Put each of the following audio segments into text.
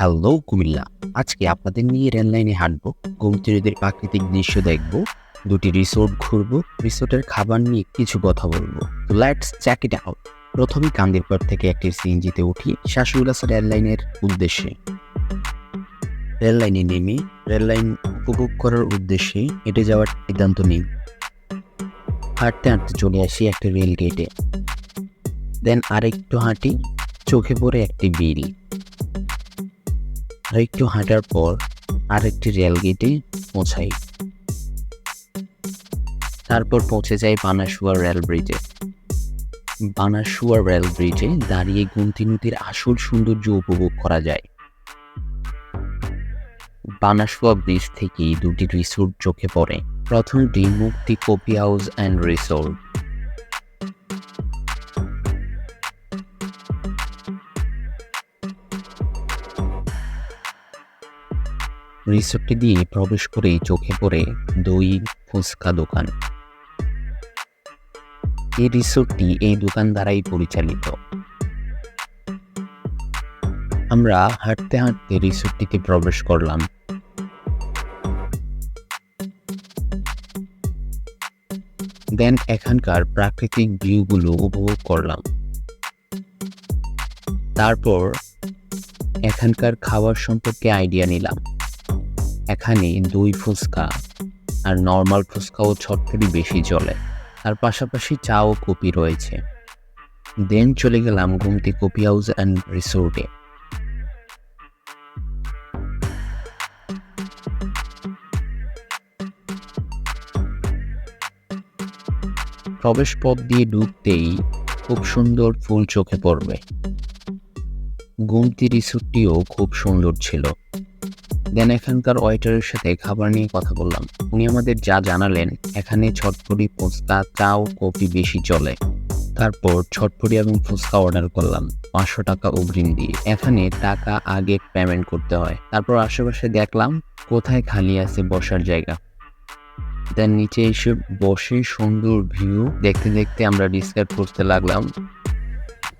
Hello Comilla, আজকে আপনাদের নিয়ে রেল লাইনে হাঁটবো। গোমতী নদীর প্রাকৃতিক দৃশ্য দেখব, দুটি রিসোর্ট ঘুরবো, রিসোর্টের খাবার নিয়ে কিছু কথা বলব। তো লেটস চেক ইট আউট প্রথমেই কান্দিরপাড় থেকে একটি সিএনজিতে উঠি শাসুলাস রেললাইনের উদ্দেশ্যে। রেললাইনে নেমে রেললাইন উপভোগ করার উদ্দেশ্যে হেঁটে যাওয়ার সিদ্ধান্ত নিই। হাঁটতে হাঁটতে চলে আসি একটা রেল গেটে দেন আরেকটু হাঁটি, চোখে পড়ে একটি বিল আরেকটু হাঁটার পর আরেকটি রেল গেটে পৌঁছাই। তারপর পৌঁছে যাই বানাসুয়া রেল ব্রিজে। বানাসুয়া রেল ব্রিজে দাঁড়িয়ে গুমতি নদীর আসল সৌন্দর্য উপভোগ করা যায়। বানাসুয়া ব্রিজ থেকে দুটি রিসোর্ট চোখে পড়ে। প্রথমটি Mukti copy house and resort. রিসোর্টটি দিয়ে প্রবেশ করেই চোখে পড়ে দই ফুচকা দোকান। এই রিসোর্টটি এই দোকান দ্বারাই পরিচালিত। আমরা হাঁটতে হাঁটতে রিসোর্টটিতে প্রবেশ করলাম। দেন এখানকার প্রাকৃতিক ভিউগুলো উপভোগ করলাম। তারপর এখানকার খাবার সম্পর্কে আইডিয়া নিলাম। এখানে দই ফুচকা আর নর্মাল ফুচকাও ছটফটি বেশি চলে। তার পাশাপাশি চা ও কপি রয়েছে। দেন চলে গেলাম গুমতি কপি হাউস অ্যান্ড রিসোর্টে। প্রবেশ পথ দিয়ে ঢুকতেই খুব সুন্দর ফুল চোখে পড়বে। গুমতি রিসোর্টটিও খুব সুন্দর ছিল। দেন এখানকার ওয়েটারের সাথে খাবার নিয়ে কথা বললাম। উনি আমাদের যা জানালেন, এখানে ছটপটি ফুচকা চা ও কফি বেশি চলে। তারপর ছটপটি এবং ফুচকা অর্ডার করলাম, পাঁচশো টাকা অগ্রিম দিয়ে। এখানে টাকা আগে পেমেন্ট করতে হয়। তারপর আশেপাশে দেখলাম, কোথায় খালি আছে বসার জায়গা। দেন নিচে এসে বসে সুন্দর ভিউ দেখতে দেখতে আমরা ডিসকাস করতে লাগলাম।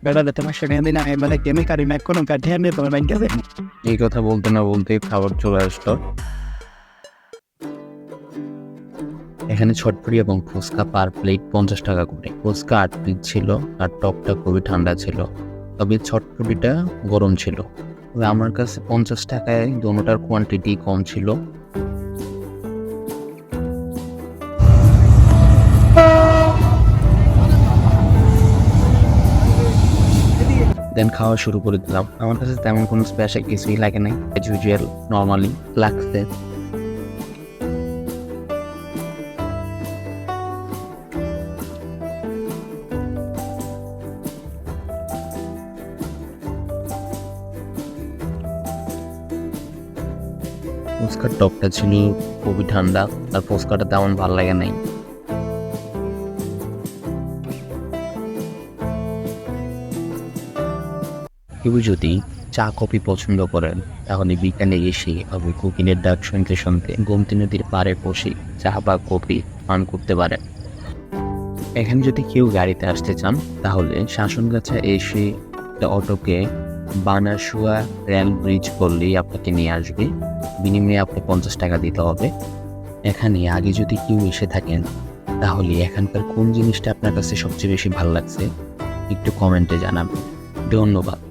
বেড়ালে তোমার দিন আমি মানে কেমে কারি ম্যাক কোনো কাঠে আনবে তোমার ব্যাংকে এই কথা বলতে না বলতে খাবার চলে আসলো। এখানে ছটপড়ি এবং ফুচকা পার প্লেট পঞ্চাশ টাকা করে। ফুচকা আট পিস ছিল, আর টকটা খুবই ঠান্ডা ছিল। তবে ছটপটিটা গরম ছিল। তবে আমার কাছে পঞ্চাশ টাকায় দোনোটার কোয়ান্টিটি কম ছিল। দেন খাওয়া শুরু করে দিলাম। আমার কাছে তেমন কোনো স্পেশাল কিছুই লাগে নাই অ্যাজ ইউজুয়াল নর্মালি লাগছে ফুচকার টকটা ছিল খুবই ঠান্ডা, আর ফুচকাটা তেমন ভালো লাগে নাই। কেউ যদি চা, কফি পছন্দ করেন, তাহলে বিকালে এসে আপনি কুকিনের ডাক শুনতে শুনতে গোমতী নদীর পাড়ে বসে চা বা কফি পান করতে পারেন। এখানে যদি কেউ গাড়িতে আসতে চান, তাহলে শাসনগাছা এসে একটা অটোকে বানাসুয়া রেল ব্রিজ করলেই আপনাকে নিয়ে আসবে। বিনিময়ে আপনি পঞ্চাশ টাকা দিতে হবে। এখানে আগে যদি কেউ এসে থাকেন, তাহলে এখানকার কোন জিনিসটা আপনার কাছে সবচেয়ে বেশি ভালো লাগছে, একটু কমেন্টে জানাবেন। ধন্যবাদ।